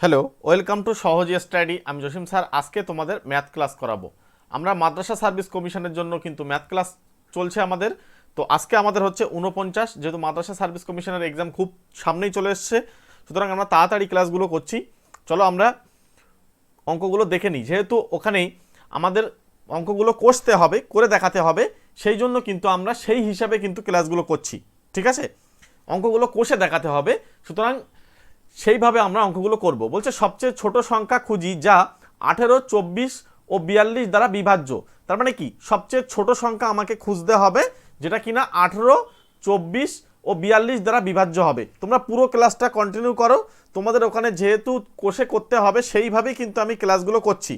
Hello welcome to Sahaj study আমি Jasim sir আজকে তোমাদের ম্যাথ ক্লাস করাবো। আমরা মাদ্রাসা সার্ভিস কমিশনের জন্য কিন্তু ম্যাথ ক্লাস চলছে আমাদের। তো আজকে আমাদের হচ্ছে উনপঞ্চাশ যেহেতু মাদ্রাসা সার্ভিস কমিশনের এক্সাম খুব সামনেই চলে এসছে। সুতরাং আমরা তাড়াতাড়ি ক্লাসগুলো করছি। চলো আমরা অঙ্কগুলো দেখে নিই। যেহেতু ওখানেই আমাদের অঙ্কগুলো কষতে হবে, করে দেখাতে হবে, সেই জন্য কিন্তু আমরা সেই হিসাবে কিন্তু ক্লাসগুলো করছি। ঠিক আছে? অঙ্কগুলো কষে দেখাতে হবে। সুতরাং সেইভাবে আমরা অঙ্কগুলো করব। বলছে, সবচেয়ে ছোট সংখ্যা খুঁজি যা আঠেরো, চব্বিশ ও বিয়াল্লিশ দ্বারা বিভাজ্য। তার মানে কি? সবচেয়ে ছোট সংখ্যা আমাকে খুঁজতে হবে যেটা কিনা আঠেরো, চব্বিশ ও বিয়াল্লিশ দ্বারা বিভাজ্য হবে। তোমরা পুরো ক্লাসটা কন্টিনিউ করো। তোমাদের ওখানে যেহেতু কোষে করতে হবে, সেইভাবেই কিন্তু আমি ক্লাসগুলো করছি।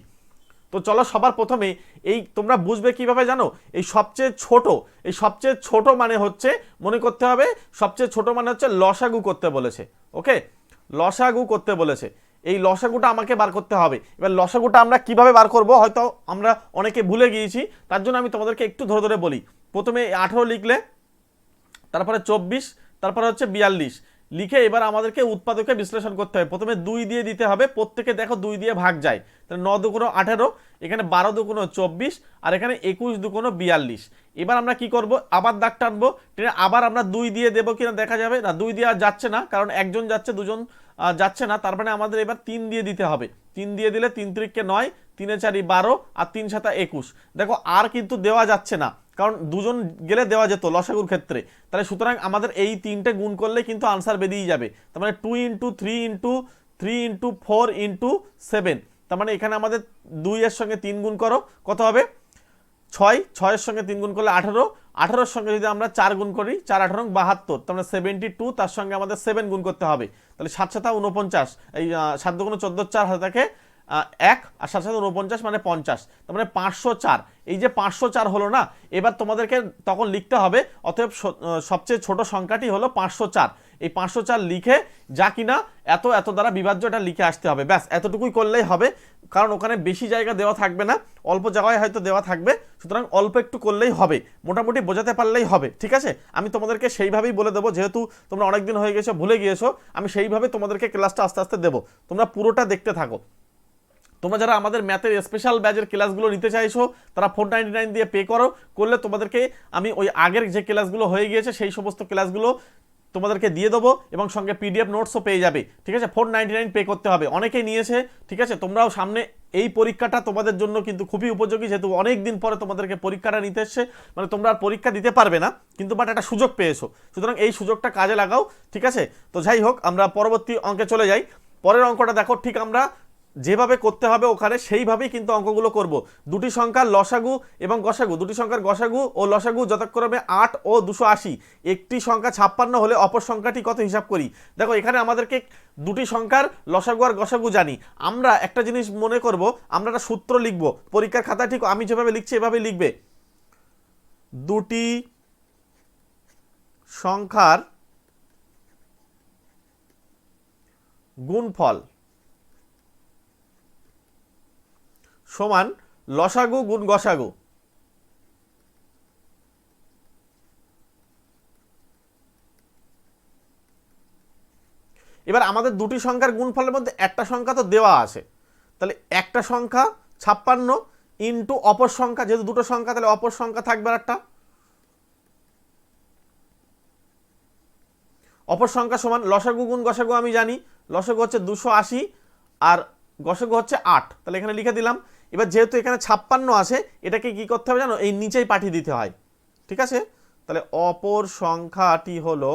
তো চলো সবার প্রথমে এই তোমরা বুঝবে কীভাবে জানো? এই সবচেয়ে ছোট, এই সবচেয়ে ছোট মানে হচ্ছে, মনে করতে হবে, সবচেয়ে ছোট মানে হচ্ছে লসাগু করতে বলেছে। ওকে লসাগু করতে বলেছে। এই লসাগুটা আমাকে বার করতে হবে। এবার লসাগুটা আমরা কীভাবে বার করব হয়তো আমরা অনেকে ভুলে গিয়েছি, তার জন্য আমি তোমাদেরকে একটু ধরে ধরে বলি। প্রথমে আঠেরো লিখলে, তারপরে চব্বিশ, তারপরে হচ্ছে বিয়াল্লিশ। লিখে এবার আমাদেরকে উৎপাদকে বিশ্লেষণ করতে হবে। প্রথমে দুই দিয়ে দিতে হবে, প্রত্যেকে দেখো দুই দিয়ে ভাগ যায়। তাহলে ন দুগুণো আঠেরো, এখানে বারো দুগুণো চব্বিশ, আর এখানে একুশ দুগুণো বিয়াল্লিশ। এবার আমরা কি করব? আবার দাগ টানবো, টেনে আবার আমরা দুই দিয়ে দেবো কিনা দেখা যাবে? না, দুই দিয়ে আর যাচ্ছে না, কারণ একজন যাচ্ছে, দুজন যাচ্ছে না, তার মানে আমাদের এবার তিন দিয়ে দিতে হবে। তিন দিয়ে দিলে তিন ত্রিককে নয়, তিনে চারি বারো, আর তিন সাতা একুশ। দেখো আর কিন্তু দেওয়া যাচ্ছে না। কারণ দুজন গেলে দেওয়া যেত লসাগুর ক্ষেত্রে। তাহলে সুতরাং আমাদের এই তিনটে গুণ করলে কিন্তু আনসার বেরিয়ে যাবে। তার মানে two into three into three into four into seven তার মানে এখানে আমাদের দুইয়ের সঙ্গে তিন গুণ করো, কত হবে? ছয়, ছয়ের সঙ্গে তিন গুণ করলে আঠেরো। আঠেরোর সঙ্গে যদি আমরা চার গুণ করি, চার, আঠারো বাহাত্তর, তার মানে সেভেন্টি টু তার সঙ্গে আমাদের সেভেন গুণ করতে হবে। তাহলে সাত সাতা উনপঞ্চাশ এই সাত দুগুণ চোদ্দ চার হাতে থাকে এক আর সাথে সাথে উনপঞ্চাশ মানে পঞ্চাশ। তার মানে পাঁচশো চার। এই যে পাঁচশো চার হলো না, এবার তোমাদেরকে তখন লিখতে হবে, অতএব সবচেয়ে ছোট সংখ্যাটি হলো পাঁচশো চার। এই পাঁচশো চার লিখে যা কিনা এত এত দ্বারা বিভাজ্য এটা লিখে আসতে হবে। ব্যাস, এতটুকুই করলেই হবে, কারণ ওখানে বেশি জায়গা দেওয়া থাকবে না, অল্প জায়গায় হয়তো দেওয়া থাকবে, সুতরাং অল্প একটু করলেই হবে, মোটামুটি বোঝাতে পারলেই হবে, ঠিক আছে? আমি তোমাদেরকে সেইভাবেই বলে দেবো, যেহেতু তোমরা অনেকদিন হয়ে গেছো, ভুলে গিয়েছো, আমি সেইভাবে তোমাদেরকে ক্লাসটা আস্তে আস্তে দেবো, তোমরা পুরোটা দেখতে থাকো। তোমরা যারা আমাদের ম্যাথের স্পেশাল ব্যাচের ক্লাসগুলো নিতে চাইছো, তারা ফোর নাইন দিয়ে পে করো। করলে তোমাদেরকে আমি ওই আগের যে ক্লাসগুলো হয়ে গিয়েছে, সেই সমস্ত ক্লাসগুলো তোমাদেরকে দিয়ে দেবো এবং সঙ্গে পিডিএফ নোটসও পেয়ে যাবে। ঠিক আছে? ফোর নাইন পে করতে হবে। অনেকেই নিয়েছে, ঠিক আছে? তোমরাও সামনে এই পরীক্ষাটা তোমাদের জন্য কিন্তু খুবই উপযোগী, যেহেতু অনেক দিন পরে তোমাদেরকে পরীক্ষাটা নিতে এসছে। মানে তোমরা আর পরীক্ষা দিতে পারবে না, কিন্তু বাট একটা সুযোগ পেয়েছ। সুতরাং এই সুযোগটা কাজে লাগাও, ঠিক আছে? তো যাই হোক, আমরা পরবর্তী অঙ্কে চলে যাই। পরের অঙ্কটা দেখো, ঠিক আমরা যেভাবে করতে হবে ওখানে, সেইভাবেই কিন্তু অঙ্কগুলো করব। দুটি সংখ্যার লসাগু এবং গসাগু, দুটি সংখ্যার গসাগু ও লসাগু যথাক্রমে আট ও দুশো আশি। একটি সংখ্যা ছাপ্পান্ন হলে অপর সংখ্যাটি কত হিসাব করি? দেখো, এখানে আমাদেরকে দুটি সংখ্যার লসাগু আর গসাগু জানি। আমরা একটা জিনিস মনে করব, আমরা একটা সূত্র লিখব। পরীক্ষার খাতা ঠিক আমি যেভাবে লিখছি এভাবে লিখবে। দুটি সংখ্যার গুণফল সমান লসাগু গুণ গসাগু। এবার আমাদের দুটি সংখ্যার গুণফলের মধ্যে একটা সংখ্যা তো দেওয়া আছে। তাহলে একটা সংখ্যা ছাপ্পান্ন ইন্টু অপর সংখ্যা, যেহেতু দুটো সংখ্যা, তাহলে অপর সংখ্যা থাকবে একটা। অপর সংখ্যা সমান লসাগু গুণ গসাগু আমি জানি, লসাগু হচ্ছে দুশো আশি আর গসাগু হচ্ছে আট। তাহলে এখানে লিখে দিলাম এবার যেহেতু এখানে ছাপ্পান্ন আছে এটাকে কি করতে হবে জানো? এই নিচেই পাঠিয়ে দিতে হয়। ঠিক আছে? তাহলে অপর সংখ্যাটি হলো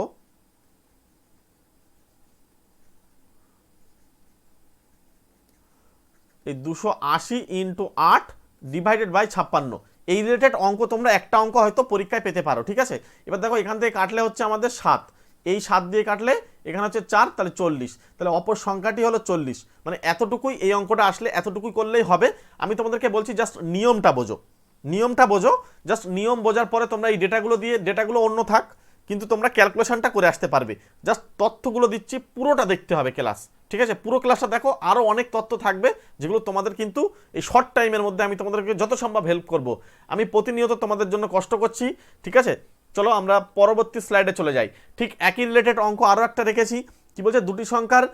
এই দুশো আশি ইন্টু আট ডিভাইডেড বাই ছাপ্পান্ন। এই রিলেটেড অঙ্ক তোমরা একটা অঙ্ক হয়তো পরীক্ষায় পেতে পারো, ঠিক আছে? এবার দেখো, এখান থেকে কাটলে হচ্ছে আমাদের সাত। এই সাত দিয়ে কাটলে এখানে হচ্ছে চার, তাহলে চল্লিশ। তাহলে অপর সংখ্যাটি হলো চল্লিশ। মানে এতটুকুই এই অঙ্কটা আসলে এতটুকুই করলেই হবে। আমি তোমাদেরকে বলছি জাস্ট নিয়মটা বোঝো। নিয়মটা বোঝো। জাস্ট নিয়ম বোঝার পরে তোমরা এই ডেটাগুলো দিয়ে, ডেটাগুলো অন্য থাক, কিন্তু তোমরা ক্যালকুলেশনটা করে আসতে পারবে। জাস্ট তথ্যগুলো দিচ্ছি, পুরোটা দেখতে হবে ক্লাস ঠিক আছে? পুরো ক্লাসটা দেখো আরও অনেক তথ্য থাকবে, যেগুলো তোমাদের কিন্তু এই শর্ট টাইমের মধ্যে আমি তোমাদেরকে যত সম্ভব হেল্প করব। আমি প্রতিনিয়ত তোমাদের জন্য কষ্ট করছি, ঠিক আছে? চলো আমরা পরবর্তী স্লাইডে চলে যাই। ঠিক একই রিলেটেড অঙ্ক আরও একটা রেখেছি। কি বলছে? দুটি সংখ্যার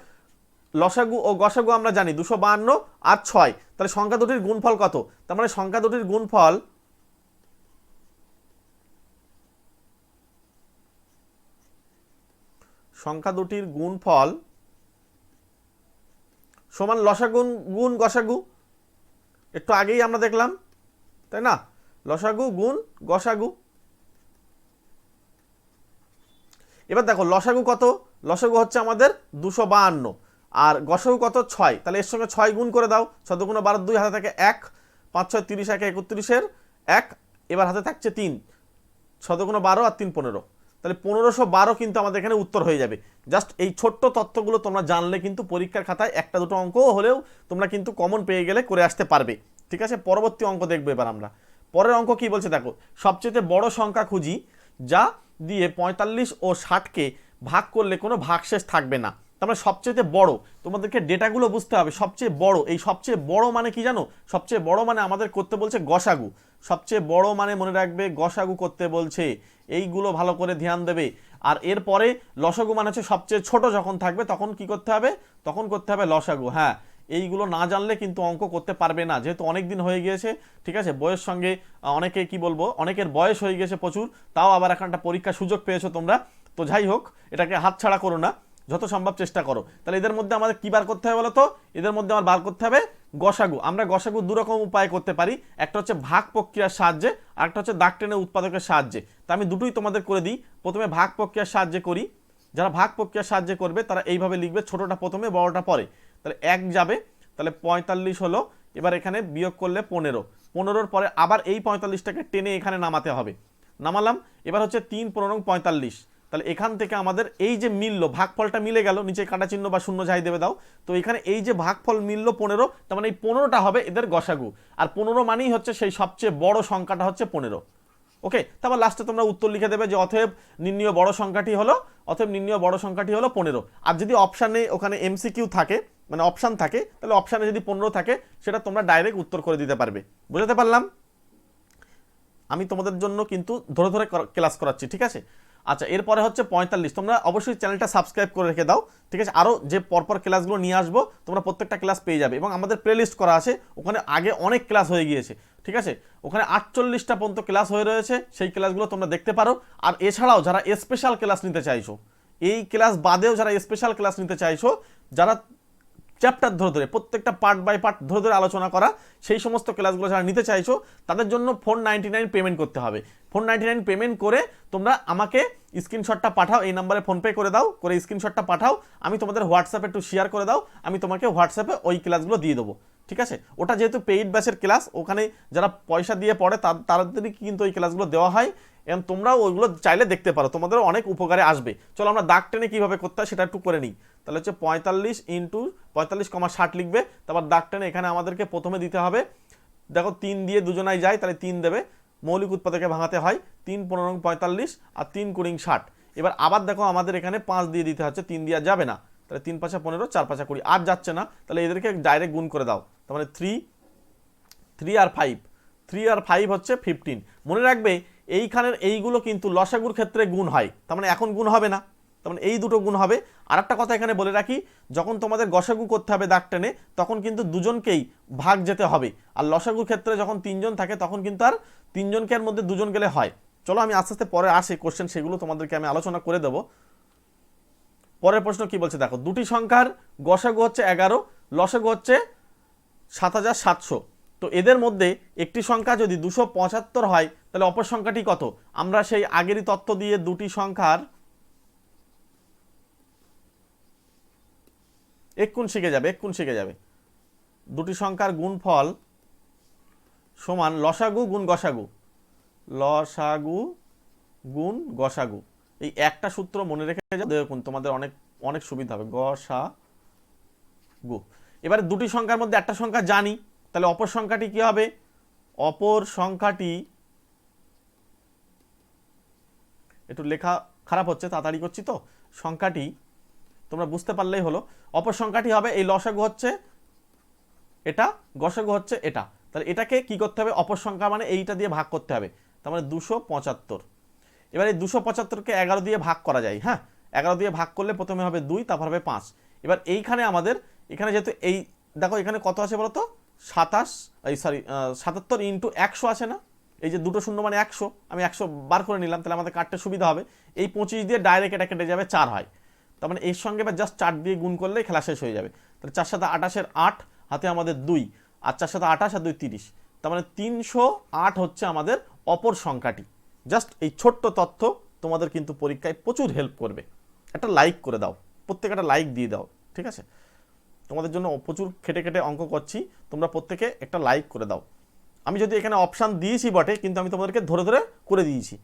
লসাগু ও গসাগু আমরা জানি, দুশো বাহান্ন আর ছয়। তাহলে সংখ্যা দুটির গুণফল কত? তার মানে সংখ্যা দুটির গুণফল সংখ্যা দুটির গুণফল সমান লসাগুন গুণ গসাগু। একটু আগেই আমরা দেখলাম, তাই না? লসাগু গুণ গসাগু। এবার দেখো, লসাগু কত? লসাগু হচ্ছে আমাদের দুশো বাহান্ন। আর গসাগু কত? ছয়। তাহলে এর সঙ্গে ছয় গুণ করে দাও ছদগুণ বারো, দুই, হাতে থাকে এক, পাঁচ, ছয়, তিরিশ, একে একত্রিশের এক, এবার হাতে থাকছে তিন। ছদগুণ বারো আর তিন পনেরো। তাহলে পনেরোশো বারো কিন্তু আমাদের এখানে উত্তর হয়ে যাবে। জাস্ট এই ছোট্ট তথ্যগুলো তোমরা জানলে কিন্তু পরীক্ষার খাতায় একটা দুটো অঙ্ক হলেও তোমরা কিন্তু কমন পেয়ে গেলে করে আসতে পারবে। ঠিক আছে? পরবর্তী অঙ্ক দেখব এবার আমরা। পরের অঙ্ক কি বলছে দেখো? সবচেয়ে বড় সংখ্যা খুঁজি। যা দিয়ে পঁয়তাল্লিশ ও ষাটকে ভাগ করলে কোনো ভাগশেষ থাকবে না। তার মানে সবচেয়ে বড়, তোমাদেরকে ডেটাগুলো বুঝতে হবে, সবচেয়ে বড়, এই সবচেয়ে বড় মানে কি জানো? সবচেয়ে বড় মানে আমাদের করতে বলছে গসাগু। সবচেয়ে বড় মানে মনে রাখবে গসাগু করতে বলছে, এইগুলো ভালো করে ধ্যান দেবে। আর এরপরে লসাগু মানে হচ্ছে সবচেয়ে ছোট যখন থাকবে, তখন কি করতে হবে? তখন করতে হবে লসাগু হ্যাঁ। এইগুলো না জানলে কিন্তু অঙ্ক করতে পারবে না। যেহেতু অনেক দিন হয়ে গিয়েছে, ঠিক আছে? বয়স সঙ্গে অনেকে কি বলব? অনেকের বয়স হয়ে গেছে প্রচুর, তাও আবার এখন একটা পরীক্ষার সুযোগ পেয়েছ তোমরা। তো যাই হোক, এটাকে হাতছাড়া করো না, যত সম্ভব চেষ্টা করো। তাহলে এদের মধ্যে আমাদের কি বার করতে হবে বলো তো? এদের মধ্যে আমার বার করতে হবে গসাগু। আমরা গসাগু দু রকম উপায় করতে পারি। একটা হচ্ছে ভাগ প্রক্রিয়ার সাহায্যে, আর একটা হচ্ছে দাগ টেনে উৎপাদকের সাহায্যে। তা আমি দুটোই তোমাদের করে দিই। প্রথমে ভাগ প্রক্রিয়ার সাহায্যে করি। যারা ভাগ প্রক্রিয়ার সাহায্যে করবে, তারা এইভাবে লিখবে, ছোটটা প্রথমে, বড়টা পরে। তাহলে এক যাবে, তাহলে পঁয়তাল্লিশ হলো, এবার এখানে বিয়োগ করলে পনেরো। পনেরোর পরে আবার এই পঁয়তাল্লিশটাকে টেনে এখানে নামাতে হবে। নামালাম, এবার হচ্ছে তিন, পনেরো পঁয়তাল্লিশ। তাহলে এখান থেকে আমাদের এই যে মিললো, ভাগফলটা মিলে গেল, নিচে কাটা চিহ্ন বা শূন্য যাই দেবে দাও, তো এখানে এই যে ভাগফল মিললো পনেরো, তার মানে এই পনেরোটা হবে এদের গসাগু। আর পনেরো মানেই হচ্ছে সেই সবচেয়ে বড় সংখ্যাটা হচ্ছে পনেরো। ওকে, তারপর লাস্টে তোমরা উত্তর লিখে দেবে যে অতএব নির্ণীয় বড় সংখ্যাটি হলো, অতএব নির্ণীয় বড় সংখ্যাটি হলো পনেরো। আর যদি অপশানে ওখানে এমসিকিউ থাকে মানে অপশান থাকে, তাহলে অপশানে যদি পনেরো থাকে, সেটা তোমরা ডাইরেক্ট উত্তর করে দিতে পারবে। বুঝতে পারলাম? আমি তোমাদের জন্য কিন্তু ধরে ধরে ক্লাস করাচ্ছি, ঠিক আছে? আচ্ছা এরপরে হচ্ছে পঁয়তাল্লিশ। তোমরা অবশ্যই চ্যানেলটা সাবস্ক্রাইব করে রেখে দাও, ঠিক আছে? আরও যে পরপর ক্লাসগুলো নিয়ে আসব, তোমরা প্রত্যেকটা ক্লাস পেয়ে যাবে। এবং আমাদের প্লেলিস্ট করা আছে, ওখানে আগে অনেক ক্লাস হয়ে গিয়েছে, ঠিক আছে? ওখানে আটচল্লিশটা পর্যন্ত ক্লাস হয়ে রয়েছে, সেই ক্লাসগুলো তোমরা দেখতে পারো। আর এছাড়াও যারা স্পেশাল ক্লাস নিতে চাইছো, এই ক্লাস বাদেও যারা স্পেশাল ক্লাস নিতে চাইছো, যারা চ্যাপ্টার ধরে ধরে, প্রত্যেকটা পার্ট বাই পার্ট ধরে ধরে আলোচনা করা, সেই সমস্ত ক্লাসগুলো যারা নিতে চাইছো, তাদের জন্য ফোর নাইনটি নাইন পেমেন্ট করতে হবে। ফোর নাইনটি নাইন পেমেন্ট করে তোমরা আমাকে স্ক্রিনশটটা পাঠাও, এই নাম্বারে ফোনপে করে দাও, করে স্ক্রিনশটটা পাঠাও, আমি তোমাদের হোয়াটসঅ্যাপে একটু শেয়ার করে দাও, আমি তোমাকে হোয়াটসঅ্যাপে ওই ক্লাসগুলো দিয়ে দেবো, ঠিক আছে? ওটা যেহেতু পেইড ব্যাচের ক্লাস ওখানে যারা পয়সা দিয়ে পড়ে তাদেরই কিন্তু ওই ক্লাসগুলো দেওয়া হয়, এবং তোমরাও ওইগুলো চাইলে দেখতে পারো, তোমাদেরও অনেক উপকারে আসবে। চলো আমরা দাগ টেনে কীভাবে করতে হয় সেটা একটু করে নিই। তাহলে হচ্ছে পঁয়তাল্লিশ ইন্টু পঁয়তাল্লিশ কমা ষাট লিখবে। তারপর দাগ টেনে এখানে আমাদেরকে প্রথমে দিতে হবে। দেখো তিন দিয়ে দুজনাই যায়, তাহলে তিন দেবে। মৌলিক উৎপাদকে ভাঙাতে হয়, তিন পনেরো পঁয়তাল্লিশ আর তিন কুড়ি ষাট। এবার আবার দেখো আমাদের এখানে পাঁচ দিয়ে দিতে হচ্ছে, তিন দেওয়া যাবে না। তাহলে তিন পাঁচা পনেরো, চার পাঁচা কুড়ি। আর যাচ্ছে না, তাহলে এদেরকে ডাইরেক্ট গুণ করে দাও। তার মানে থ্রি থ্রি আর ফাইভ থ্রি আর ফাইভ হচ্ছে ফিফটিন মনে রাখবে, এইখানের এইগুলো কিন্তু লসাগুর ক্ষেত্রে গুণ হয়। তার মানে এখন গুণ হবে না। তার মানে এই দুটো গুণ হবে। আর একটা কথা এখানে বলে রাখি, যখন তোমাদের গসাগু করতে হবে দাগ টেনে, তখন কিন্তু দুজনকেই ভাগ যেতে হবে। আর লসাগুর ক্ষেত্রে যখন তিনজন থাকে, তখন কিন্তু আর তিনজনকে এর মধ্যে দুজন গেলে হয়। চলো আমি আস্তে আস্তে পরে আসি কোশ্চেন সেগুলো তোমাদেরকে আমি আলোচনা করে দেবো। পরের প্রশ্ন কি বলছে? দেখো, দুটি সংখ্যার গসাগু হচ্ছে এগারো, লসাগু হচ্ছে সাত হাজার সাতশো। তো এদের মধ্যে একটি সংখ্যা যদি দুশো পঁচাত্তর হয়, তাহলে অপর সংখ্যাটি কত? আমরা সেই আগেরই তথ্য দিয়ে দুটি সংখ্যার এক্ষুন শিখে যাবে, এক্ষুন শিখে যাবে। দুটি সংখ্যার গুণফল সমান লসাগু গুণ গসাগু। লসাগু গুণ গসাগু। এই একটা সূত্র মনে রেখে যাও, দেখুন তোমাদের অনেক অনেক সুবিধা হবে। গসা গু এবারে দুটি সংখ্যার মধ্যে একটা সংখ্যা জানি, তাহলে অপর সংখ্যাটি কি হবে? অপর সংখ্যাটি একটু লেখা খারাপ হচ্ছে, তাড়াতাড়ি করছি তো। সংখ্যাটি তোমরা বুঝতে পারলেই হলো। অপর সংখ্যাটি হবে, এই লসাগু হচ্ছে এটা, গসাগু হচ্ছে এটা। তাহলে এটাকে কি করতে হবে? অপর সংখ্যা মানে এইটা দিয়ে ভাগ করতে হবে। তার মানে দুশো পঁচাত্তর। এবার এই দুশো পঁচাত্তরকে এগারো দিয়ে ভাগ করা যায় হ্যাঁ? এগারো দিয়ে ভাগ করলে প্রথমে হবে দুই, তারপর হবে পাঁচ। এবার এইখানে আমাদের, এখানে যেহেতু এই, দেখো এখানে কত আছে বলো তো সাতাশ, এই সরি সাতাত্তর ইন্টু একশো আছে না? এই যে দুটো শূন্য মানে একশো, আমি একশো বার করে নিলাম, তাহলে আমাদের কাটতে সুবিধা হবে। এই পঁচিশ দিয়ে ডাইরেক্ট এটা কেটে যাবে, চার হয়। তার মানে এর সঙ্গে বা জাস্ট চার দিয়ে গুণ করলেই খেলা শেষ হয়ে যাবে। তাহলে চার সাথে আঠাশের আট, হাতে আমাদের দুই, আর চার সাথে আঠাশ আর দুই তিরিশ। তার মানে তিনশো আট হচ্ছে আমাদের অপর সংখ্যাটি। জাস্ট এই ছোট্ট তথ্য তোমাদের কিন্তু পরীক্ষায় প্রচুর হেল্প করবে। একটা লাইক করে দাও প্রত্যেকে একটা লাইক দিয়ে দাও, ঠিক আছে? তোমাদের জন্য প্রচুর খেটে খেটে অঙ্ক করছি, তোমরা প্রত্যেকে একটা লাইক করে দাও। আমি যদি এখানে অপশান দিয়েছি বটে, কিন্তু আমি তোমাদেরকে ধরে ধরে করে দিয়েছি।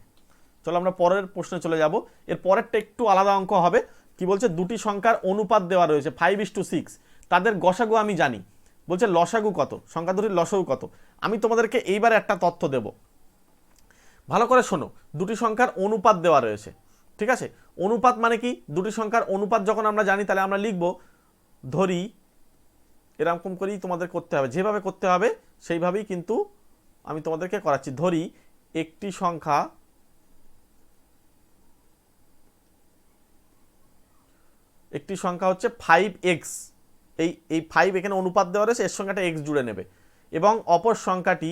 চলো আমরা পরের প্রশ্নে চলে যাব। এর পরেরটা একটু আলাদা অঙ্ক হবে। কি বলছে? দুটি সংখ্যার অনুপাত দেওয়া রয়েছে ফাইভ ইস টু সিক্স তাদের গসাগু আমি জানি। বলছে, লসাগু কত? সংখ্যা দুটির লসাগু কত? আমি তোমাদেরকে এইবার একটা তথ্য দেব। ভালো করে শোনো, দুটি সংখ্যার অনুপাত দেওয়া রয়েছে, ঠিক আছে? অনুপাত মানে কি? দুটি সংখ্যার অনুপাত যখন আমরা জানি, তাহলে আমরা লিখব, ধরি, এরকম করেই তোমাদের করতে হবে। যেভাবে করতে হবে, সেইভাবেই কিন্তু আমি তোমাদেরকে করাচ্ছি। ধরি, একটি সংখ্যা একটি সংখ্যা হচ্ছে ফাইভ এক্স এই এই ফাইভ এখানে অনুপাত দেওয়া রয়েছে, এর সংখ্যাটা এক্স জুড়ে নেবে। এবং অপর সংখ্যাটি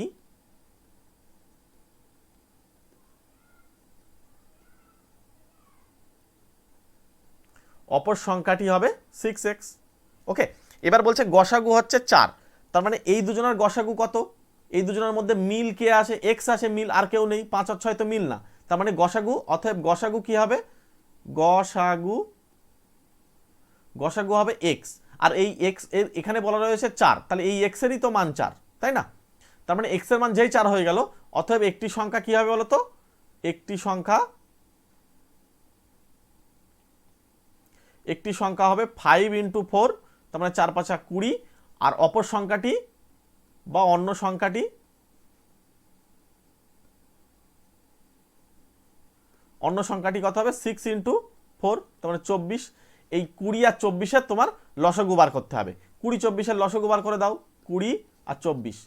অপর সংখ্যাটি হবে সিক্স এক্স ওকে এবার বলছে গসাগু হচ্ছে চার। তার মানে এই দুজনের গসাগু কত? এই দুজনের মধ্যে মিল কে আছে? এক্স আছে, মিল আর কেউ নেই। পাঁচ আর ছয় তো মিল না। তার মানে গসাগু, অতএব গসাগু কি হবে? গসাগু গসাগু হবে এক্স আর এই এক্সের এখানে বলা রয়েছে চার, তাহলে এই এক্সেরই তো মান চার, তাই না? তার মানে এক্সের মান যেই চার হয়ে গেল, অতএব একটি সংখ্যা কি হবে বলো তো একটি সংখ্যা একটি সংখ্যা হবে ফাইভ ইন্টু ফোর তার মানে চার পাঁচা কুড়ি, আর অপর সংখ্যাটি বা অন্য সংখ্যাটি অন্য সংখ্যাটি কত হবে? সিক্স ইন্টু ফোর তার মানে চব্বিশ এই কুড়ি আর চব্বিশের তোমার লসগু বার করতে হবে। কুড়ি চব্বিশের লসগু বার করে দাও, কুড়ি আর চব্বিশ।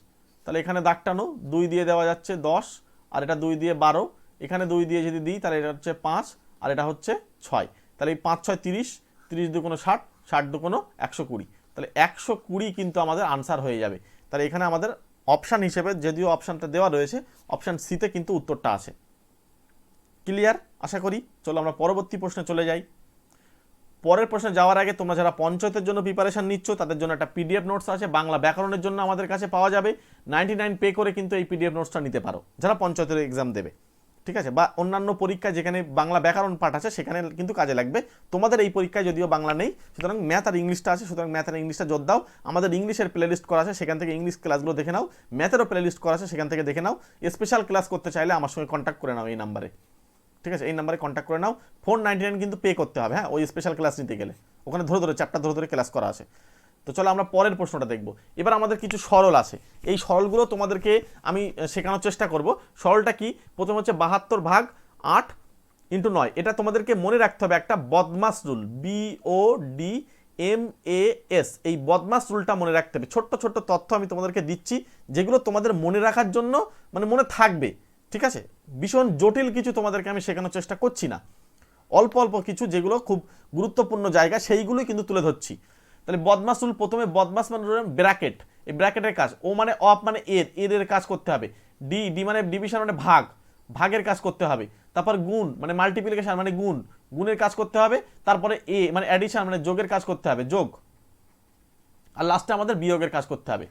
তাহলে এখানে দাগ টানো দুই দিয়ে দেওয়া যাচ্ছে দশ, আর এটা দুই দিয়ে বারো। এখানে দুই দিয়ে যদি দিই, তাহলে এটা হচ্ছে পাঁচ, আর এটা হচ্ছে ছয়। তাহলে এই পাঁচ, ছয়, তিরিশ তিরিশ দু কোনো ষাট ষাট দু কোনো একশো কুড়ি। তাহলে একশো কুড়ি কিন্তু আমাদের আনসার হয়ে যাবে। তাহলে এখানে আমাদের অপশান হিসেবে যদিও অপশানটা দেওয়া রয়েছে অপশান সিতে কিন্তু উত্তরটা আছে। ক্লিয়ার আশা করি। চলো আমরা পরবর্তী প্রশ্নে চলে যাই। পরের প্রশ্নে যাওয়ার আগে তোমরা যারা পঞ্চায়েতের জন্য প্রিপারেশন নিচ্ছ, তাদের জন্য একটা পিডিএফ নোটস আছে, বাংলা ব্যাকরণের জন্য আমাদের কাছে পাওয়া যাবে। নাইনটি নাইন পে করে কিন্তু এই পিডিএফ নোটসটা নিতে পারো, যারা পঞ্চায়েতের এক্সাম দেবে। ঠিক আছে? বা অন্যান্য পরীক্ষা যেখানে বাংলা ব্যাকরণ পাঠ আছে, সেখানে কিন্তু কাজে লাগবে। তোমাদের এই পরীক্ষায় যদিও বাংলা নেই, সুতরাং ম্যাথ আর ইংলিশটা আছে, সুতরাং ম্যাথ আর ইংলিশটা জোর দাও। আমাদের ইংলিশের প্লেলিস্ট করা আছে, সেখান থেকে ইংলিশ ক্লাসগুলো দেখে নাও। ম্যাথেরও প্লেলিস্ট করা আছে, সেখান থেকে দেখে নাও। স্পেশাল ক্লাস করতে চাইলে আমার সঙ্গে কন্ট্যাক্ট করে নাও এই নাম্বারে ঠিক আছে? এই নাম্বারে কন্ট্যাক্ট করে নাও। ফোর নাইনটি নাইন কিন্তু পে করতে হবে হ্যাঁ? ওই স্পেশাল ক্লাস নিতে গেলে। ওখানে ধরে ধরে চ্যাপ্টার ধরে ধরে ক্লাস করা আছে। তো চলো আমরা পরের প্রশ্নটা দেখব। এবার আমাদের কিছু সরল আছে। এই সরলগুলো তোমাদেরকে আমি শেখানোর চেষ্টা করব। সরলটা কি? প্রথম হচ্ছে বাহাত্তর ভাগ আট ইন্টু নয়। এটা তোমাদেরকে মনে রাখতে হবে একটা BODMAS rule. B O D M A S এই বদমাস রুলটা মনে রাখতে হবে। ছোট্ট ছোট্ট তথ্য আমি তোমাদেরকে দিচ্ছি, যেগুলো তোমাদের মনে রাখার জন্য মানে মনে থাকবে। ঠিক আছে? ভীষণ জটিল কিছু তোমাদেরকে আমি শেখানোর চেষ্টা করছি না। অল্প অল্প কিছু যেগুলো খুব গুরুত্বপূর্ণ জায়গা, সেইগুলোই কিন্তু তুলে ধরছি। তাহলে বদমাস রুল প্রথমে বদমাস মানে ব্র্যাকেট এই ব্র্যাকেটের কাজ। ও মানে অফ মানে এর। এর এর কাজ করতে হবে। ডি ডি মানে ডিভিশন মানে ভাগ। ভাগের কাজ করতে হবে। তারপর গুণ মানে মাল্টিপ্লিকেশন মানে গুণ। গুণের কাজ করতে হবে। তারপরে এ মানে অ্যাডিশন মানে যোগের কাজ করতে হবে। যোগ। আর লাস্টে আমাদের বিয়োগের কাজ করতে হবে।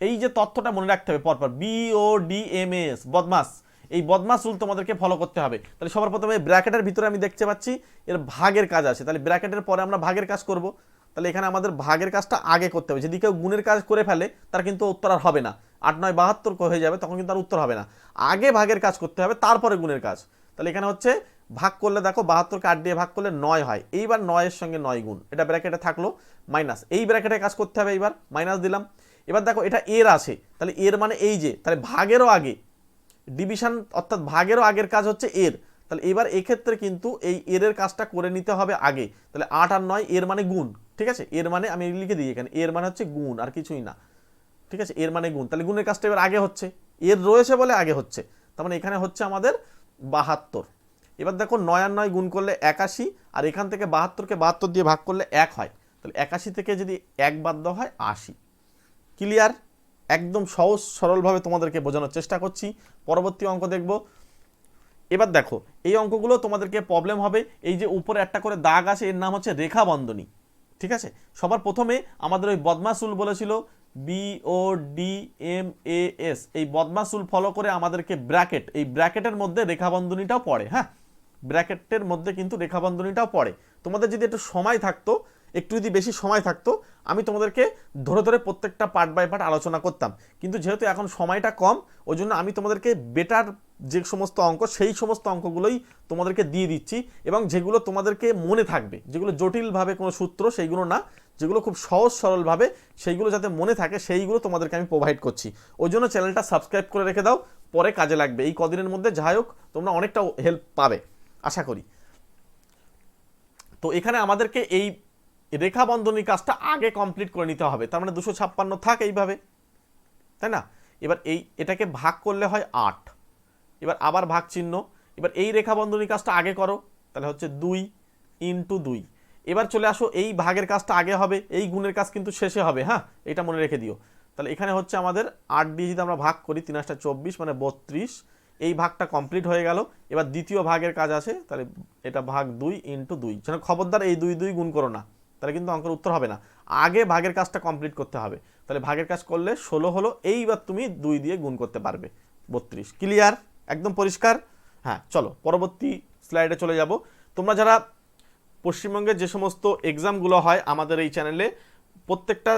এই যে তথ্যটা মনে রাখতে হবে, পরপর B O D M S BODMAS. এই বদমাস রুল তোমাদেরকে ফলো করতে হবে। তাহলে সবার প্রথমে ব্র্যাকেটের ভিতরে আমি দেখতে পাচ্ছি, এর ভাগের কাজ আছে। তাহলে ব্র্যাকেটের পরে আমরা ভাগের কাজ করব। তাহলে এখানে আমাদের ভাগের কাজটা আগে করতে হবে। যদি কেউ গুণের কাজ করে ফেলে, তার কিন্তু উত্তর আর হবে না। আট, নয়, বাহাত্তর হয়ে যাবে, তখন কিন্তু আর উত্তর হবে না। আগে ভাগের কাজ করতে হবে, তারপরে গুণের কাজ। তাহলে এখানে হচ্ছে, ভাগ করলে দেখো বাহাত্তরকে আট দিয়ে ভাগ করলে নয় হয়। এইবার নয়ের সঙ্গে নয় গুণ। এটা ব্র্যাকেটে থাকল মাইনাস এই ব্র্যাকেটে কাজ করতে হবে এইবার মাইনাস দিলাম। এবার দেখো এটা এর আছে, তাহলে এর মানে এই যে, তাহলে ভাগেরও আগে ডিভিশন অর্থাৎ ভাগেরও আগের কাজ হচ্ছে এর, তাহলে এবার এক্ষেত্রে কিন্তু এই এর কাজটা করে নিতে হবে আগে, তাহলে আট আর নয় এর মানে গুণ, ঠিক আছে? এর মানে আমি লিখে দিই এখানে, এর মানে হচ্ছে গুণ, আর কিছুই না, ঠিক আছে? এর মানে গুণ, তাহলে গুণের কাজটা এবার আগে হচ্ছে, এর রয়েছে বলে আগে হচ্ছে, তার মানে এখানে হচ্ছে আমাদের বাহাত্তর। এবার দেখো নয় আর নয় গুণ করলে একাশি, আর এখান থেকে বাহাত্তরকে বাহাত্তর দিয়ে ভাগ করলে এক হয়, তাহলে একাশি থেকে যদি এক বাদ দেওয়া হয় আশি। ক্লিয়ার, একদম সহজ, সরলভাবে তোমাদেরকে বোঝানোর চেষ্টা করছি। পরবর্তী অঙ্ক দেখব। এবার দেখো, এই অঙ্কগুলো তোমাদেরকে প্রবলেম হবে, এই যে উপরে একটা করে দাগ আছে, এর নাম হচ্ছে রেখা বন্ধনী ঠিক আছে? সবার প্রথমে আমাদের ওই বদমাসুল বলেছিল B O D M A S এই বদমাসুল ফলো করে আমাদেরকে ব্র্যাকেট এই ব্র্যাকেটের মধ্যে রেখা বন্ধনীটাও পড়ে হ্যাঁ? ব্র্যাকেটের মধ্যে কিন্তু রেখা বন্ধনীটাও পড়ে। তোমাদের যদি একটু সময় থাকতো একটু যদি বেশি সময় থাকতো, আমি তোমাদেরকে ধরে ধরে প্রত্যেকটা পার্ট বাই পার্ট আলোচনা করতাম। কিন্তু যেহেতু এখন সময়টা কম ওই জন্য আমি তোমাদেরকে বেটার যে সমস্ত অঙ্ক, সেই সমস্ত অঙ্কগুলোই তোমাদেরকে দিয়ে দিচ্ছি এবং যেগুলো তোমাদেরকে মনে থাকবে, যেগুলো জটিলভাবে কোনো সূত্র, সেইগুলো না, যেগুলো খুব সহজ সরলভাবে সেইগুলো যাতে মনে থাকে, সেইগুলো তোমাদেরকে আমি প্রোভাইড করছি। ওই জন্য চ্যানেলটা সাবস্ক্রাইব করে রেখে দাও, পরে কাজে লাগবে। এই কদিনের মধ্যে যাই হোক, তোমরা অনেকটা হেল্প পাবে, আশা করি। তো এখানে আমাদেরকে এই রেখা বন্ধনী কাজটা আগে কমপ্লিট করে নিতে হবে। তার মানে দুশো ছাপ্পান্ন থাক এইভাবে। তাই না? এবার এই এটাকে ভাগ করলে হয় আট। এবার আবার ভাগ চিহ্ন। এবার এই রেখা বন্ধনী কাজটা আগে করো। তাহলে হচ্ছে দুই ইন্টু দুই। এবার চলে আসো, এই ভাগের কাজটা আগে হবে, এই গুণের কাজ কিন্তু শেষে হবে হ্যাঁ? এটা মনে রেখে দিও। তাহলে এখানে হচ্ছে আমাদের আট দিয়ে যদি আমরা ভাগ করি, তিন আটটা চব্বিশ মানে বত্রিশ, এই ভাগটা কমপ্লিট হয়ে গেল। এবার দ্বিতীয় ভাগের কাজ আছে, তাহলে এটা ভাগ দুই ইন্টু দুই। যেন খবরদার এই দুই দুই গুণ করো না। তাহলে কিন্তু অঙ্কের উত্তর হবে না। আগে ভাগের কাজটা কমপ্লিট করতে হবে। তাহলে ভাগের কাজ করলে ষোলো হলো, এইবার তুমি দুই দিয়ে গুণ করতে পারবে। বত্রিশ। ক্লিয়ার একদম পরিষ্কার? হ্যাঁ চলো, পরবর্তী স্লাইডে চলে যাব। তোমরা যারা পশ্চিমবঙ্গের যে সমস্ত এক্সামগুলো হয় আমাদের এই চ্যানেলে প্রত্যেকটা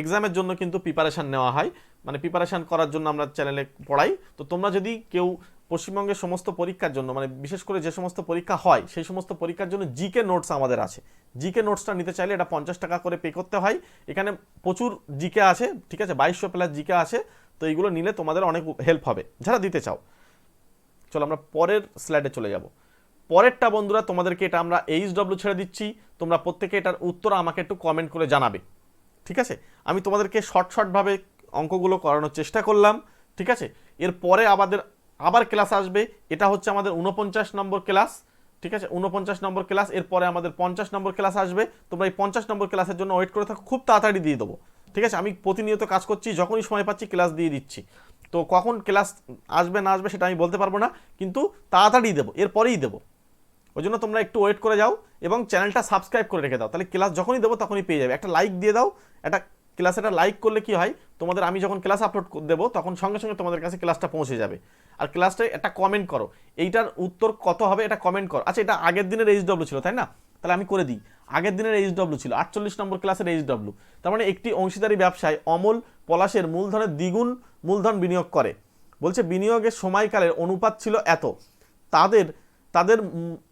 এক্সামের জন্য কিন্তু প্রিপারেশান নেওয়া হয়। মানে প্রিপারেশান করার জন্য আমরা চ্যানেলে পড়াই। তো তোমরা যদি কেউ পশ্চিমবঙ্গের সমস্ত পরীক্ষার জন্য মানে বিশেষ করে যে সমস্ত পরীক্ষা হয়, সেই সমস্ত পরীক্ষার জন্য জিকে নোটস আমাদের আছে। জিকে নোটসটা নিতে চাইলে এটা পঞ্চাশ টাকা করে পে করতে হয়। এখানে প্রচুর জিকে আছে, ঠিক আছে? বাইশশো প্লাস জিকে আছে। তো এইগুলো নিলে তোমাদের অনেক হেল্প হবে। যারা দিতে চাও। চলো আমরা পরের স্লাইডে চলে যাব। পরেরটা বন্ধুরা, তোমাদেরকে এটা আমরা এইচ ডব্লিউ ছেড়ে দিচ্ছি। তোমরা প্রত্যেকে এটার উত্তর আমাকে একটু কমেন্ট করে জানাবে। ঠিক আছে? আমি তোমাদেরকে শর্ট শর্টভাবে অঙ্কগুলো করানোর চেষ্টা করলাম। ঠিক আছে? এরপরে আমাদের আবার ক্লাস আসবে। এটা হচ্ছে আমাদের উনপঞ্চাশ নম্বর ক্লাস ঠিক আছে? উনপঞ্চাশ নম্বর ক্লাস এরপরে আমাদের পঞ্চাশ নম্বর ক্লাস আসবে। তোমরা এই পঞ্চাশ নম্বর ক্লাসের জন্য ওয়েট করে থাকো, খুব তাড়াতাড়ি দিয়ে দেবো। ঠিক আছে? আমি প্রতিনিয়ত কাজ করছি, যখনই সময় পাচ্ছি ক্লাস দিয়ে দিচ্ছি। তো কখন ক্লাস আসবে, না আসবে সেটা আমি বলতে পারব না, কিন্তু তাড়াতাড়ি দেবো, এরপরেই দেবো। ওই জন্য তোমরা একটু ওয়েট করে যাও এবং চ্যানেলটা সাবস্ক্রাইব করে রেখে দাও। তাহলে ক্লাস যখনই দেবো তখনই পেয়ে যাবে। একটা লাইক দিয়ে দাও, একটা ক্লাসে একটা লাইক করলে কি হয়? তোমাদের আমি যখন ক্লাস আপলোড দেবো, তখন সঙ্গে সঙ্গে তোমাদের কাছে ক্লাসটা পৌঁছে যাবে। আর ক্লাসটায় একটা কমেন্ট করো। এইটার উত্তর কত হবে এটা কমেন্ট করো। আচ্ছা এটা আগের দিনের এইচ ডব্লিউ ছিল, তাই না? তাহলে আমি করে দিই। আগের দিনের এইচ ডব্লিউ ছিল, আটচল্লিশ নম্বর ক্লাসের এইচ ডব্লিউ তার মানে একটি অংশীদারি ব্যবসায় অমল পলাশের মূলধনের দ্বিগুণ মূলধন বিনিয়োগ করে। বলছে, বিনিয়োগের সময়কালের অনুপাত ছিল এত। তাদের তাদের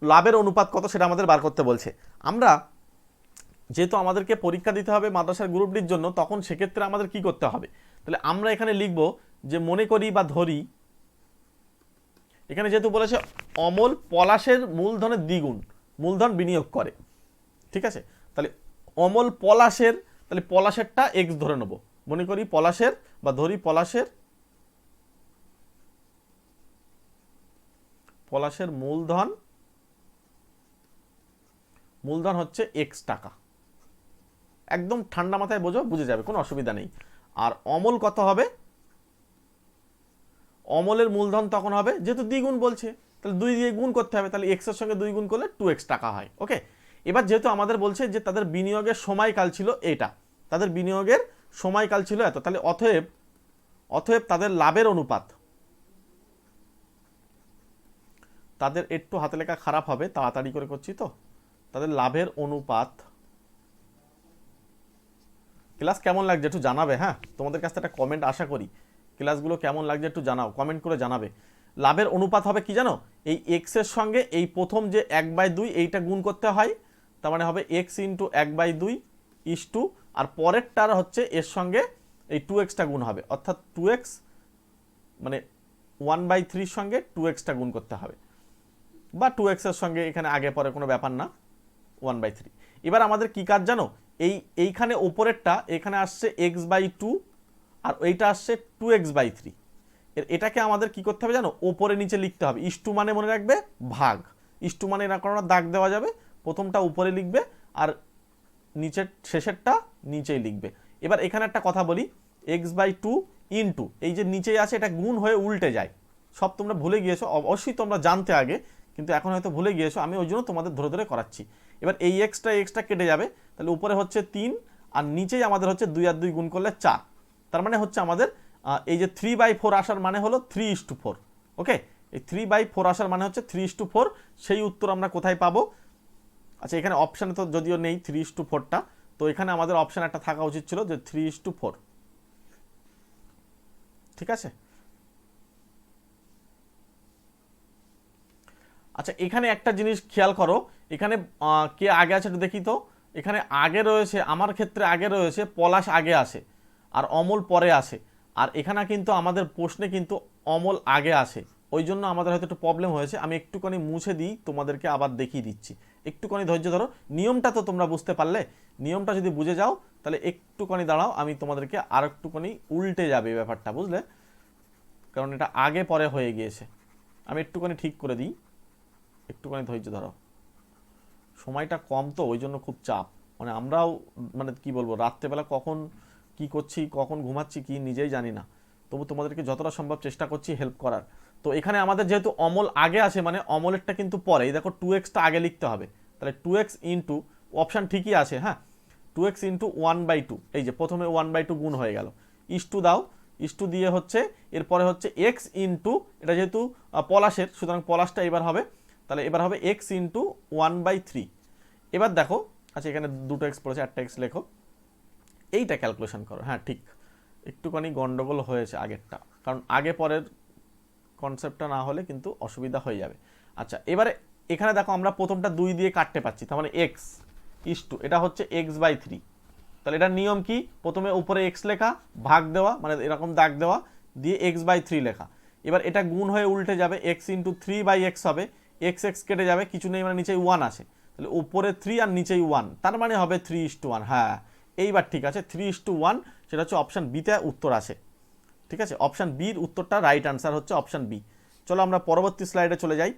লাভের অনুপাত কত সেটা আমাদের বার করতে বলছে। আমরা যেহেতু আমাদেরকে পরীক্ষা দিতে হবে মাদ্রাসার গ্রুপ ডির জন্য, তখন সেক্ষেত্রে আমাদের কি করতে হবে? তাহলে আমরা এখানে লিখব যে মনে করি বা ধরি, এখানে যেহেতু বলেছে অমল পলাশের মূলধনের দ্বিগুণ, মূলধন বিনিয়োগ করে। ঠিক আছে? তাহলে অমল পলাশের, তাহলে পলাশেরটা এক্স ধরে নেব। মনে করি পলাশের বা ধরি পলাশের পলাশের মূলধন মূলধন হচ্ছে এক্স টাকা। একদম ঠান্ডা মাথায় বোঝো, বুঝে যাবে, কোনো অসুবিধা নেই। আর অমল কত হবে? অমলের মূলধন তখন হবে, যেহেতু দ্বিগুণ বলছে, তাহলে দুই দিয়ে গুণ করতে হবে, তাহলে এক্সের সঙ্গে দুই গুণ করলে টু এক্স টাকা হয় ওকে এবার যেহেতু আমাদের বলছে যে তাদের বিনিয়োগের সময়কাল ছিল এটা, তাদের বিনিয়োগের সময়কাল ছিল এত, তাহলে অথয়েব অথয়েব তাদের লাভের অনুপাত, তাদের একটু হাতে লেখা খারাপ হবে, তাড়াতাড়ি করে করছি তো, তাদের লাভের অনুপাত ক্লাস কেমন লাগছে একটু জানাবে হ্যাঁ? তোমাদের কাছ থেকে একটা কমেন্ট আশা করি। ক্লাসগুলো কেমন লাগছে একটু জানাও কমেন্ট করে জানাবে। লাভের অনুপাত হবে কি জানো? এই এক্সের সঙ্গে এই প্রথম যে এক বাই দুই, এইটা গুণ করতে হয়, তার মানে হবে এক্স ইন্টু এক বাই দুই ইস টু আর পরেরটার হচ্ছে এর সঙ্গে এই টু এক্সটা গুণ হবে। অর্থাৎ টু এক্স মানে ওয়ান বাই থ্রির সঙ্গে টু এক্সটা গুণ করতে হবে। বা টু এক্সের সঙ্গে এখানে আগে পরে কোনো ব্যাপার না ওয়ান বাই থ্রি এবার আমাদের কী কাজ জানো? এই, এইখানে ওপরেরটা এখানে আসছে এক্স বাই টু আর এইটা আসছে টু এক্স বাই থ্রি এটাকে আমাদের কি করতে হবে জানো? ওপরে নিচে লিখতে হবে। ইস্টু মানে মনে রাখবে ভাগ। ইস্টু মানে না করানো দাগ দেওয়া যাবে। প্রথমটা উপরে লিখবে আর নিচের, শেষেরটা নিচেই লিখবে। এবার এখানে একটা কথা বলি। X by two in two এই যে নিচেই আছে, এটা গুণ হয়ে উল্টে যায়। সব তোমরা ভুলে গিয়েছো অবশ্যই তোমরা জানতে আগে, কিন্তু এখন হয়তো ভুলে গিয়েছো, আমি ওই জন্য তোমাদের ধরে ধরে করাচ্ছি। এবার এই এক্সটা এক্সটা কেটে যাবে। তাহলে উপরে হচ্ছে তিন, আর নিচেই আমাদের হচ্ছে দুই আর দুই গুণ করলে চার। তার মানে হচ্ছে আমাদের এই যে থ্রি বাই ফোর আসার মানে হলো three is two four okay এই থ্রি বাই ফোর আসার মানে হচ্ছে থ্রি ইস টু ফোর সেই উত্তর আমরা কোথায় পাবো? আচ্ছা এখানে অপশানে তো যদিও নেই থ্রি ইস টু ফোরটা তো এখানে আমাদের অপশান একটা থাকা উচিত ছিল যে থ্রি ইস টু ফোর ঠিক আছে? আচ্ছা এখানে একটা জিনিস খেয়াল করো, এখানে কে আগে আছে একটু দেখি তো। এখানে আগে রয়েছে, আমার ক্ষেত্রে আগে রয়েছে, পলাশ আগে আসে আর অমল পরে আসে আর এখানে কিন্তু আমাদের প্রশ্নে কিন্তু অমল আগে আসে ওই জন্য আমাদের হয়তো একটু প্রবলেম হয়েছে। আমি একটুখানি মুছে দিই, তোমাদেরকে আবার দেখিয়ে দিচ্ছি। একটুখানি ধৈর্য ধরো। নিয়মটা তো তোমরা বুঝতে পারলে। নিয়মটা যদি বুঝে যাও, তাহলে একটুখানি দাঁড়াও, আমি তোমাদেরকে আর একটুখানি উল্টে যাবে ব্যাপারটা, বুঝলে? কারণ এটা আগে পরে হয়ে গিয়েছে। আমি একটুখানি ঠিক করে দিই। একটুখানি ধৈর্য ধরো। সময়টা কম তো, ওই জন্য খুব চাপ। মানে আমরাও মানে কি বলব, রাত্রেবেলা কখন কি করছি, কখন ঘুমাচ্ছি কি নিজেই জানি না। তবু তোমাদেরকে যতটা সম্ভব চেষ্টা করছি হেল্প করার। তো এখানে আমাদের যেহেতু অমল আগে আসে মানে অমলেরটা কিন্তু পরে। দেখো টু এক্সটা আগে লিখতে হবে। তাহলে টু এক্স ইন্টু অপশান ঠিকই আছে হ্যাঁ? Two x into one by two এই যে প্রথমে ওয়ান বাই টু গুণ হয়ে গেল। ইস টু দাও। ইস টু দিয়ে হচ্ছে, এরপরে হচ্ছে এক্স ইন্টু এটা যেহেতু পলাশের, সুতরাং পলাশটা এবার হবে। তাহলে এবার হবে x into one by three এবার দেখো আচ্ছা এখানে দুটো এক্স পড়েছে একটা এক্স লেখো। এইটা ক্যালকুলেশন করো হ্যাঁ ঠিক। একটুখানি গন্ডগোল হয়েছে আগেরটা, কারণ আগে পরের কনসেপ্টটা না হলে কিন্তু অসুবিধা হয়ে যাবে। আচ্ছা এবারে এখানে দেখো আমরা প্রথমটা দুই দিয়ে কাটতে পাচ্ছি তার মানে এক্স ইস টু এটা হচ্ছে এক্স বাই থ্রি তাহলে এটার নিয়ম কি? প্রথমে উপরে এক্স লেখা, ভাগ দেওয়া মানে এরকম দাগ দেওয়া, দিয়ে এক্স বাই থ্রি লেখা। এবার এটা গুণ হয়ে উল্টে যাবে x into three by x হবে। এক্স এক্স কেটে যাবে, কিছু নেই মানে নিচেই ওয়ান আছে। তাহলে উপরে থ্রি আর নিচেই ওয়ান তার মানে হবে থ্রি ইস টু ওয়ান হ্যাঁ। এইবার ঠিক আছে থ্রি ইস টু ওয়ান সেটা হচ্ছে অপশান বিতে উত্তর আসে। ঠিক আছে? অপশান বির উত্তরটা রাইট আনসার হচ্ছে অপশান বি চলো আমরা পরবর্তী স্লাইডে চলে যাই।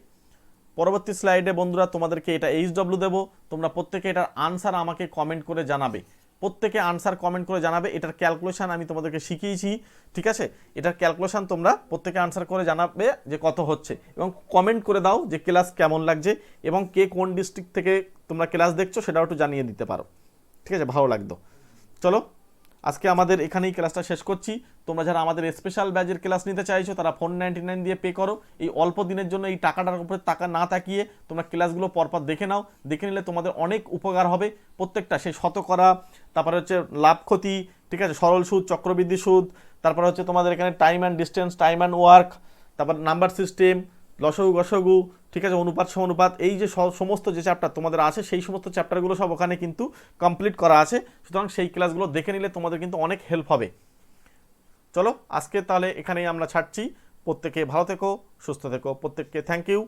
পরবর্তী স্লাইডে বন্ধুরা তোমাদেরকে এটা এইচ ডব্লিউ দেবো, তোমরা প্রত্যেকে এটার আনসার আমাকে কমেন্ট করে জানাবে। প্রত্যেকে আনসার কমেন্ট করে জানাবে। এটার ক্যালকুলেশান আমি তোমাদেরকে শিখিয়েছি, ঠিক আছে? এটার ক্যালকুলেশান তোমরা প্রত্যেকে আনসার করে জানাবে যে কত হচ্ছে। এবং কমেন্ট করে দাও যে ক্লাস কেমন লাগছে এবং কে কোন ডিস্ট্রিক্ট থেকে তোমরা ক্লাস দেখছ সেটাও একটু জানিয়ে দিতে পারো। ঠিক আছে? ভালো লাগতো। চলো। আজকে আমাদের এখানেই ক্লাসটা শেষ করছি। তোমরা যারা আমাদের স্পেশাল ব্যাচের ক্লাস নিতে চাইছো, তারা ফোর নাইনটি নাইন দিয়ে পে করো। এই অল্প দিনের জন্য এই টাকাটার উপরে টাকা না তাকিয়ে তোমরা ক্লাসগুলো পরপর দেখে নাও। দেখে নিলে তোমাদের অনেক উপকার হবে। প্রত্যেকটা সেই শতকরা, তারপরে হচ্ছে লাভ ক্ষতি, ঠিক আছে? সরল সুদ, চক্রবৃদ্ধি সুদ, তারপরে হচ্ছে তোমাদের এখানে time and distance time and work তারপর নাম্বার সিস্টেম লসগু, গসগু, ঠিক আছে, অনুপাত, সমানুপাত, এই যে সমস্ত যে চ্যাপ্টার তোমাদের আছে, সেই সমস্ত চ্যাপ্টারগুলো সব ওখানে কিন্তু কমপ্লিট করা আছে। সুতরাং সেই ক্লাসগুলো দেখে নিলে তোমাদের কিন্তু অনেক হেল্প হবে। চলো, আজকে তাহলে এখানেই আমরা ছাড়ছি। প্রত্যেকে ভালো থেকো, সুস্থ থেকো। প্রত্যেককে থ্যাংক ইউ